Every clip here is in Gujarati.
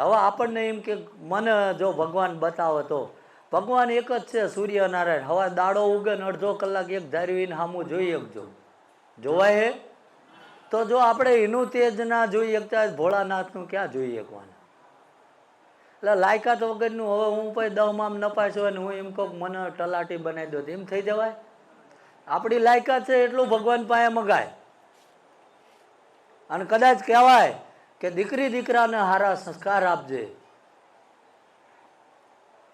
હવે આપણને એમ કે મને જો ભગવાન બતાવે તો, ભગવાન એક જ છે સૂર્યનારાયણ. હવે દાડો ઉગે ને અડધો કલાક એક ધારવીને સામું જોઈ શકજો જોવાય હે? તો જો આપણે એનું તેજ ના જોઈ શકતા ભોળાનાથનું ક્યાં જોઈ શકવાના એટલે લાયકાત વગરનું હવે હું પછી દહમાં નપાસ હોય ને હું એમ કહું મને તલાટી બનાવી દો એમ થઈ જવાય? આપણી લાયકાત છે એટલું ભગવાન પાસે મગાય. અને કદાચ કહેવાય કે દીકરી દીકરાને સારા સંસ્કાર આપજે.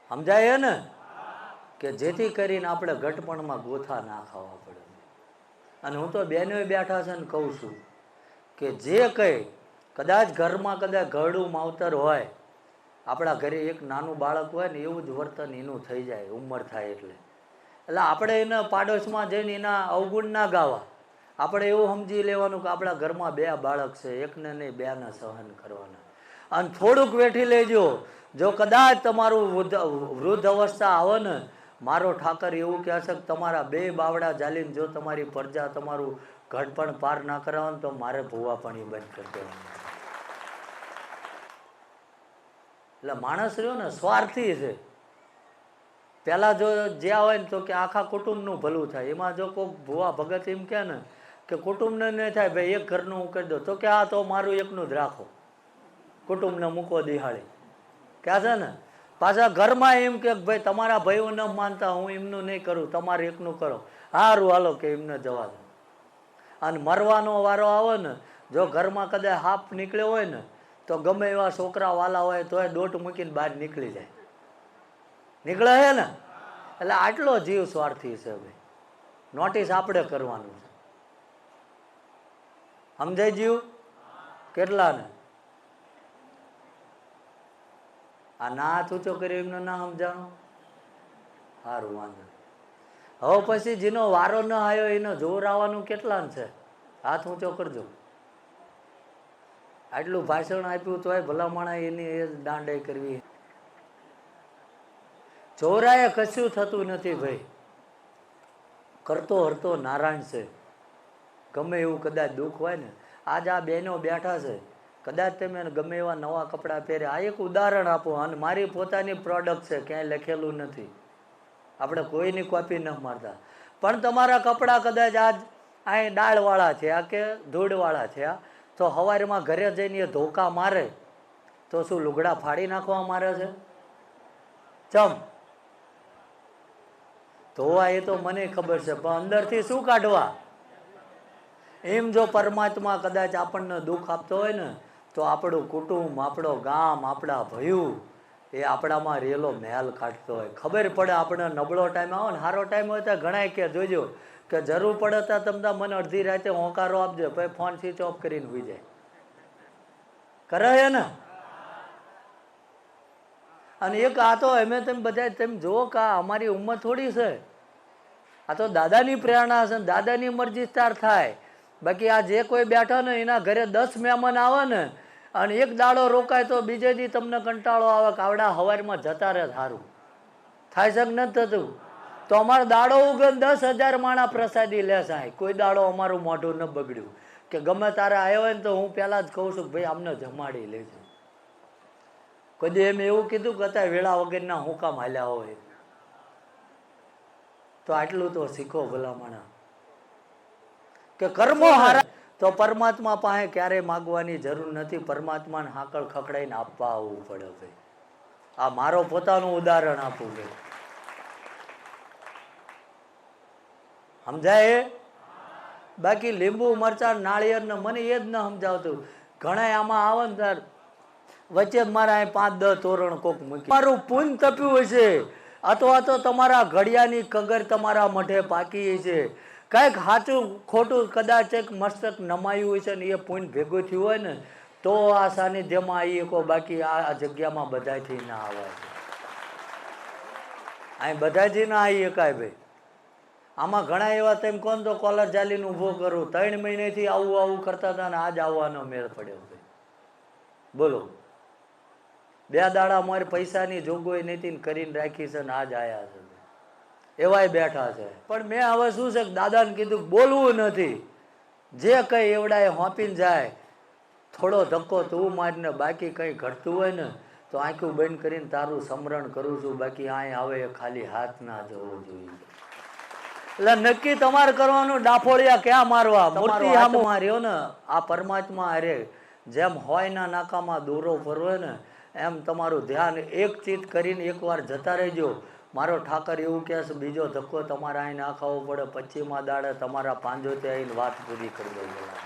સમજાય ને? કે જેથી કરીને આપણે ઘટપણમાં ગોથા ના ખાવા પડે. અને હું તો બેનો બેઠા છે ને કહું છું કે જે કંઈ કદાચ ઘરમાં કદાચ ઘરડું માવતર હોય, આપણા ઘરે એક નાનું બાળક હોય ને એવું જ વર્તન એનું થઈ જાય, ઉંમર થાય એટલે. એટલે આપણે એના પાડોશમાં જઈને એના અવગુણ ના ગાવા. આપણે એવું સમજી લેવાનું કે આપણા ઘરમાં બે બાળક છે, એકને નહીં, બેના સહન કરવાના. અને થોડુંક વેઠી લેજો. જો કદાચ તમારું વૃદ્ધ અવસ્થા આવે ને, મારો ઠાકર એવું કહે છે કે તમારા બે બાવડા જાલીને જો તમારી પ્રજા તમારું ઘડપણ પાર ના કરાવે તો મારે ભૂવા પાણી બંધ કરી દેવાનું. એટલે માણસ રહ્યો ને સ્વાર્થી છે. પહેલાં જો જ્યાં હોય ને તો કે આખા કુટુંબનું ભલું થાય. એમાં જો કોઈક ભુવા ભગત એમ કહે ને કે કુટુંબને નહીં થાય, ભાઈ, એક ઘરનું હું કરી દઉં. તો કે આ તો મારું એકનું જ રાખો. કુટુંબને મૂકો દિહાળી. ક્યાં છે ને? પાછા ઘરમાં એમ કે ભાઈ, તમારા ભાઈઓ ન માનતા, હું એમનું નહીં કરું, તમારે એકનું કરો. સારું હાલો કે એમને જવા દો. અને મરવાનો વારો આવે ને, જો ઘરમાં કદાચ હાફ નીકળ્યો હોય ને, તો ગમે એવા છોકરા વાલા હોય, તોય દોટ મૂકીને બહાર નીકળી જાય. નીકળે છે ને? એટલે આટલો જીવ સ્વાર્થી છે ભાઈ. નોટિસ આપણે કરવાનું છે. સમજાય જીવ કેટલાને? આ ના ઊંચો કર્યો, એમનો ના સમજાણો? સારું વાંધો. હવે પછી જેનો વારો ન આવ્યો, એનો જોર આવવાનું કેટલા છે? હાથ ઊંચો કરજો. આટલું ભાષણ આપ્યું તોય ભલામણા એની એ દાંડે કરવી. ચોરાએ કશું થતું નથી ભાઈ. કરતો હરતો નારાયણ છે. ગમે એવું કદાચ દુઃખ હોય ને, આજ આ બહેનો બેઠા છે. કદાચ તમે ગમે એવા નવા કપડાં પહેરે આ એક ઉદાહરણ આપો, અને મારી પોતાની પ્રોડક્ટ છે, ક્યાંય લખેલું નથી. આપણે કોઈની કોપી ન મારતા. પણ તમારા કપડાં કદાચ આજ અહીં ડાળવાળા છે, આ કે ધૂળવાળા છે, આ? તો સવારમાં ઘરે જઈને એ ધોકા મારે, તો શું લુગડા ફાડી નાખવા મારે છે? ચમ. ધોવા એ તો મને ખબર છે, પણ અંદરથી શું કાઢવા? એમ જો પરમાત્મા કદાચ આપણને દુઃખ આપતો હોય ને, તો આપણું કુટુંબ, આપણો ગામ, આપણા ભયું એ આપણામાં રેલો મહેલ કાઢતો હોય. ખબર પડે આપણે નબળો ટાઈમ આવે ને સારો ટાઈમ હોય તો ઘણાય કે જોજો કે જરૂર પડે તો તમને મને અડધી રાતે હોંકારો આપજો, પછી ફોન સ્વિચ ઓફ કરીને હોઈ જાય. કરે છે ને? અને એક આ તો અમે તમે બધા તેમ જુઓ કે અમારી ઉંમર થોડી છે. આ તો દાદાની પ્રેરણા છે દાદાની મરજી સ્ટાર થાય. બાકી આ જે કોઈ બેઠા ને એના ઘરે દસ મહેમાન આવે ને, અને એક દાડો રોકાય તો બીજે દી તમને કંટાળો આવે આવડા હવારમાં જતા રહે સારું થાય છે નથી થતું? તો અમારો દાડો ઉગે દસ હજાર માણા પ્રસાદી લે સાહેબ. કોઈ દાડો અમારું મોઢું ન બગડ્યું. કે ગમે તારે આવ્યો હોય ને તો હું પહેલાં જ કહું છું કે ભાઈ આમને જમાડી લેજો. કદી એમ એવું કીધું કે અત્યારે વેળા વગરના હું કામ હાલ્યા હોય? તો આટલું તો શીખો ભલામણા. કે કર્મો હારા. તો પરમાત્મા પાસે ક્યારે માગવાની જરૂર નથી. પરમાત્માને હાકળ ખખડાઈને આપવા આવવું પડે ભાઈ. આ મારો પોતાનું ઉદાહરણ આપું ભાઈ. સમજાય? બાકી લીંબુ, મરચાં, નાળિયેર ને મને એ જ ન સમજાવતું. ઘણા આમાં આવે ને તાર. વચ્ચે મારા પાંચ, દસ તોરણ કોક મૂકી મારું પૂન તપ્યું હશે. અથવા તો તમારા ઘડિયાની કગર તમારા મઢે પાકી છે. કંઈક સાચું ખોટું કદાચ એક મસ્તક નમાયું હોય છે ને એ પોઈન્ટ ભેગું થયું હોય ને, તો આ સાનિધ્યમાં આવી શકો બાકી આ જગ્યામાં બધાથી ના આવે. અહીં બધાથી ના આવી શકાય ભાઈ. આમાં ઘણા એવા તેમ કોણ તો કોલર ચાલીને ઊભો કરું. ત્રણ મહિનેથી આવું આવું કરતા હતા ને આજ આવવાનો મેળ પડ્યો ભાઈ. બોલો. બે દાડા મારે પૈસાની જોગવાઈ નથી કરીને રાખી છે ને આજ આવ્યા છે. એવાય બેઠા છે. પણ મેં હવે શું છે દાદાને કીધું બોલવું નથી. જે કંઈ એવડાએ હોંપીને જાય. થોડો ધક્કો તું મારીને બાકી કંઈ ઘટતું હોય ને તો આંખું બંધ કરીને તારું સમરણ કરું છું. બાકી અહીં આવે એ ખાલી હાથ ના જવો જોઈએ. એટલે નક્કી તમારે કરવાનું ડાફોળિયા ક્યાં મારવા? મૂર્તિ આમ માર્યો ને. આ પરમાત્મા અરે જેમ હોય ના નાકામાં દોરો ફરવો ને એમ તમારું ધ્યાન એક ચિત કરીને એકવાર જતા રહેજો. મારો ઠાકર એવું કહે છે, બીજો ધક્કો તમારે અહીં નાખાવો પડે પચીમાં દાડે તમારા પાંજોતે આવીને વાત પૂરી કરી દો